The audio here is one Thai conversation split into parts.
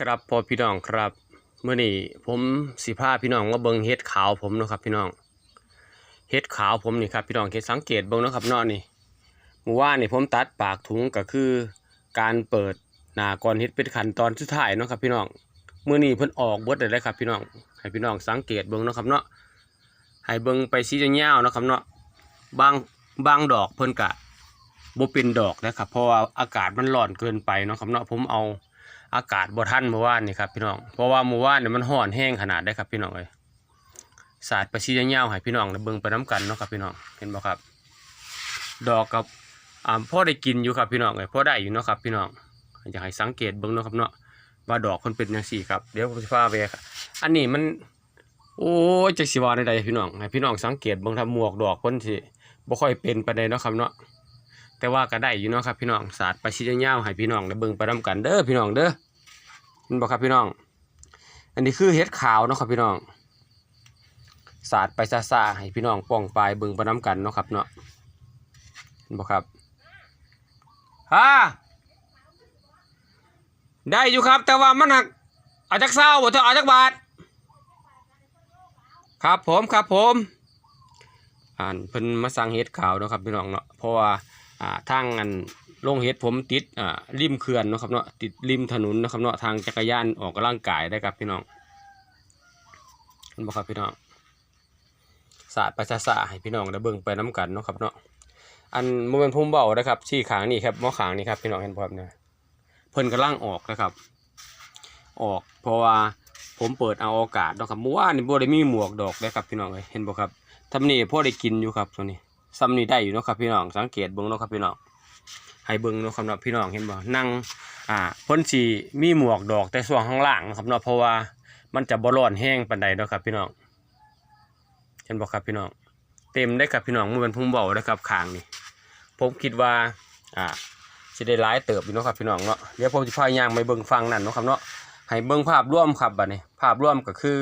ครับพ่อพี่น้องครับเมื่อนี้ผมสิพาพี่น้องมาเบิ่งเห็ดขาวผมนะครับพี่น้องเห็ดขาวผมนี่ครับพี่น้องเห็ดสังเกตเบิ่งนะครับเนาะนี่เมื่อวานนี่ผมตัดปากถุงก็คือ การเปิดหน้าก่อนเห็ดเป็นขั้นตอนสุดท้ายเนาะครับพี่น้องเมื่อนี้เพิ่นออกเบิดเลยครับพี่น้องให้พี่น้องสังเกตเบิ่งนะครับเนาะให้เบิ่งไปสียาวๆเนาะครับเนาะบางบางดอกเพิ่นกะบ่เป็นดอกนะครับเพราะว่าอากาศมันร้อนเกินไปเนาะครับเนาะผมเอา อากาศบ่ทันเมื่อวานนี่ครับพี่น้อง เพราะว่าเมื่อวานเนี่ยมันร้อนแห้งขนาดได้ครับพี่น้องเอ้ยสาดไปชี้ยาวให้พี่น้องได้เบิ่งไปน้กันเนาะครับพี่น้องเห็นบ่ครับ ดอกกับอ่าพ่อได้กินอยู่ครับพี่น้องเอ้ยพ่อได้อยู่เนาะครับพี่น้องอยากให้สังเกตเบิ่งเนาะครับเนาะว่าดอกมันเป็นจังซี่ครับเดี๋ยวผมสิพาไปครับอันนี้มัน โอ้ยจักสิวาในใดพี่น้องให้พี่น้องสังเกตเบิ่งทำหมวกดอกเพิ่นสิบ่ค่อยเป็นปานใดเนาะครับเนาะแต่ว่าก็ได้อยู่เนาะครับพี่น้องสาดไปชี้ยาวให้พี่น้องได้เบิ่งไปนํกันเด้อพี่น้องเด้อ เห็นบอกครับพี่น้อง อันนี้คือเห็ดขาวเนาะครับพี่น้องสาดไปซาซาๆให้พี่น้องป้องปลายเบิ่งประน้ำกันเนาะครับเนาะเห็นบอกครับฮ่าได้อยู่ครับ แต่ว่ามันหักเอาจักเศร้าบ่เถอะเอาจักบาท ครับผมครับผม อ่านเพิ่นมาสั่งเห็ดขาวเนาะครับพี่น้องเนาะเพราะว่า อ่าทางอันลงเฮ็ดผมติดอ่าริมเขื่อนนะครับเนาะติดริมถนนนะครับเนาะทางจักรยานออกกำลังกายได้ครับพี่น้องเห็นบ่ครับพี่น้องสาดไปซะๆให้พี่น้องได้เบิ่งไปน้กันเนาะครับเนาะอันโมเมนต์ผมเบานะครับที่ขางนี่ครับมอขางนี่ครับพี่น้องเห็นบ่ครับเนี่ยเพิ่นกำลังออกนะครับ ออกเพราะว่าผมเปิดเอาโอกาสเนาะครับเมื่อวานนี่บ่ได้มีหมวกดอกเลยครับพี่น้องเอ้ยเห็นบ่ครับทำนี่พ่อได้กินอยู่ครับตัวนี้ ซ้ำนี่ได้อยู่เนาะครับพี่น้อง สังเกตเบิ่งเนาะครับพี่น้องให้เบิ่งเนาะครับเนาะพี่น้องเห็นบ่นั่งอ่าพ่นสีมีหมวกดอกแต่ส่วนข้างล่างนะครับเนาะเพราะว่ามันจะบ่ร้อนแห้งปานใดเนาะครับพี่น้องเห็นบ่ครับพี่น้อง เต็มได้ครับพี่น้องมือมันพุ่งเบาได้ครับข้างนี่ผมคิดว่าอ่าสิได้หลายเติบอยู่เนาะครับพี่น้องเนาะเดี๋ยวผมสิพายางไปเบิ่งฟังนั่นเนาะครับเนาะให้เบิ่งภาพรวมครับบัดนี้ ภาพรวมก็คือ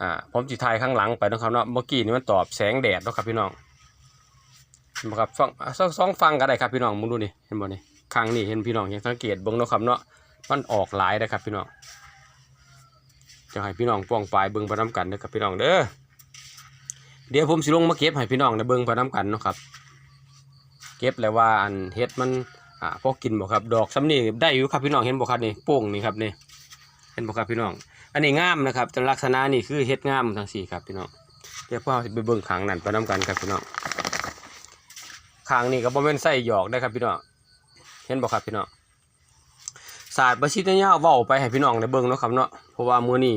อ่าผมสิถ่ายข้างหลังไปเนาะครับเนาะเมื่อกี้นี่มันตอบแสงแดดเนาะครับพี่น้อง เห็นบ่ครับฟังสองสองฟังก็ได้ครับพี่น้องมึงดูนี่เห็นบ่นี่ข้งนี่เห็นพี่น้องเห็นสังเกตเบิ่งเนาะครับเนาะมันออกหลายนะครับพี่น้องจะให้พี่น้องป้องปลายเบิ่งไปน้กันเด้อครับพี่น้องเด้อเดี๋ยวผมสิลงมาเก็บให้พี่น้องได้เบิ่งไปน้กันเนาะครับ เก็บแล้วว่าอันเฮ็ดมันอ่าพอกินบ่ครับ ดอกซ้ำนี่ได้อยู่ครับพี่น้องเห็นบ่ครับนี่โป่งนี่ครับนี่เห็นบ่ครับพี่น้อง อันนี้งามนะครับแต่ลักษณะนี่คือเฮ็ดงามทั้งสี่ครับพี่น้องเดี๋ยวพ่อสิไปเบิ่งข้างนั้นไปน้กันครับพี่น้อง ข้างนี่ก็บ่แม่นใส่หยอกได้ครับพี่น้องเห็นบ่ครับพี่น้องศาสตร์ประชิดเนี่ยเว้าไปให้พี่น้องได้เบิ่งเนาะครับเนาะเพราะว่ามื้อนี้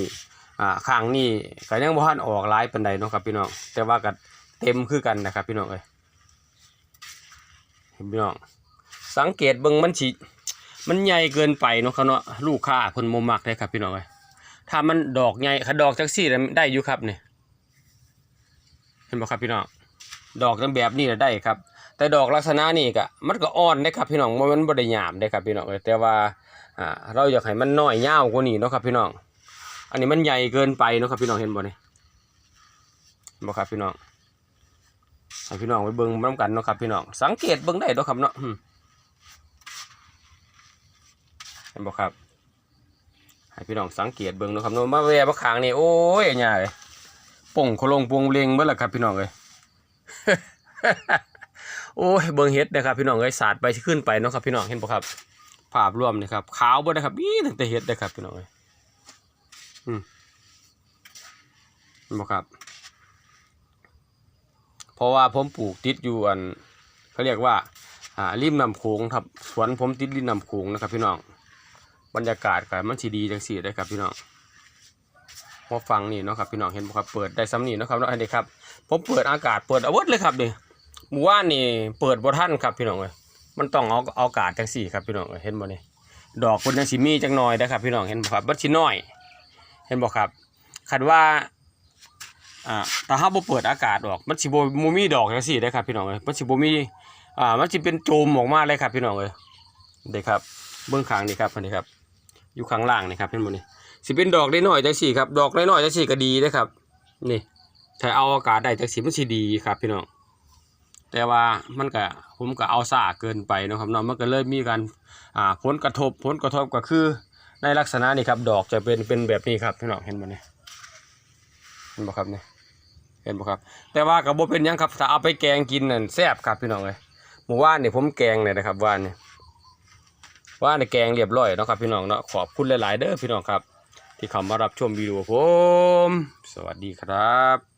อ่าข้างนี้ก็ยังบ่ทันออกหลายปานใดเนาะครับพี่น้องแต่ว่าก็เต็มคือกันนะครับ พี่น้องเอ้ยเห็นพี่น้องสังเกตเบิ่งมันสิมันใหญ่เกินไปเนาะครับเนาะลูกค้าเพิ่นบ่มักเลยครับพี่น้องเอ้ยถ้ามันดอกใหญ่ถ้าดอกจังซี่ได้อยู่ครับนี่เห็นบ่ครับพี่น้องดอกจังแบบนี้นะได้ครับ แต่ดอกลักษณะนี่ก็มันก็อ่อนได้ครับพี่น้องมันบ่ได้หยาบได้ครับพี่น้องเอ้ยแต่ว่าอ่าเราอยากให้มันน้อยยาวกว่านี้เนาะครับพี่น้อง อันนี้มันใหญ่เกินไปเนาะครับพี่น้องเห็นบ่นี่เห็นบ่ครับพี่น้องให้พี่น้องไปเบิ่งนำกันเนาะครับพี่น้องสังเกตเบิ่งได้เนาะครับเนาะอืมเห็นบ่ครับให้พี่น้องสังเกตเบิ่งเนาะครับเนาะมาแวะมาขางนี่โอ้ยใหญ่ป่งโคลงปวงเลียงเบิดล่ครับพี่น้องเอ้ย โอ้ยเบิ่งเฮ็ดนะครับพี่น้องเอ้ยสาดไปขึ้นไปเนาะครับพี่น้องเห็นบ่ครับภาพรวมนี่ครับขาวเบ่นะครับอีตั้งแต่เฮ็ดนะครับพี่น้องเอ้ยอืมเห็นบ่ครับ เพราะว่าผมปลูกติดอยู่อันเขาเรียกว่าอ่าริมน้ำโขงครับสวนผมติดริมน้ำโขงนะครับ พี่น้องบรรยากาศก็มันสิดีจังซี่ได้ครับพี่น้องพอฟังนี่เนาะครับพี่น้องเห็นบ่ครับเปิดได้ซ้ำนี่เนาะครับเนาะอันนี้ครับผมเปิดอากาศเปิดอาวุธเลยครับเนี่ หมู่ว่านนี่เปิดบ่ทันครับพี่น้องเอ้ยมันต้องเอาเอากาศจังสี่ครับพี่น้องเอ้ยเห็นบ่นี่ดอกคนจังสิมีจังหน่อยนะครับ พี่น้องเห็นบ่ครับบัดสิน้อย เห็นบ่ครับคันว่าอ่าถ้าเฮาบ่เปิดอากาศออกมันสิบ่บ่มีดอกจังซี่ได้ครับพี่น้องเอ้ยมันสิบ่มีอ่ามันสิเป็นโจมออกมาเลยครับพี่น้องเอ้ยเด้ครับเบื้องข้างนี่ครับอันนี้ครับ อยู่ข้างล่างนี่ครับเห็นบ่นี่สิเป็นดอกได้น้อยจังซี่ครับดอกได้น้อยจังซี่ก็ดีเด้ครับ นี่ถ้าเอาอากาศได้จากสีมันสีดีครับพี่น้อง แต่ว่ามันก็ผมก็เอาซ่าเกินไปนะครับเนาะมันก็เลยมีการอ่าผลกระทบผลกระทบก็คือในลักษณะนี้ครับ ดอกจะเป็นเป็นแบบนี้ครับพี่น้องเห็นบ่เนี่ยเห็นบ่ครับเนี่ยเห็นบ่ครับ แต่ว่ากับบ่เป็นยังครับถ้าเอาไปแกงกินนั่นแซ่บครับพี่น้องเลยหมู่ว่านเนี่ยผมแกงเนี่ยนะครับว่านเนี่ยว่านนี่แกงเรียบร้อยเนาะครับพี่น้องเนาะขอบคุณหลาย ๆ เด้อพี่น้องครับ ที่เข้ามารับชมวิดีโอผม สวัสดีครับ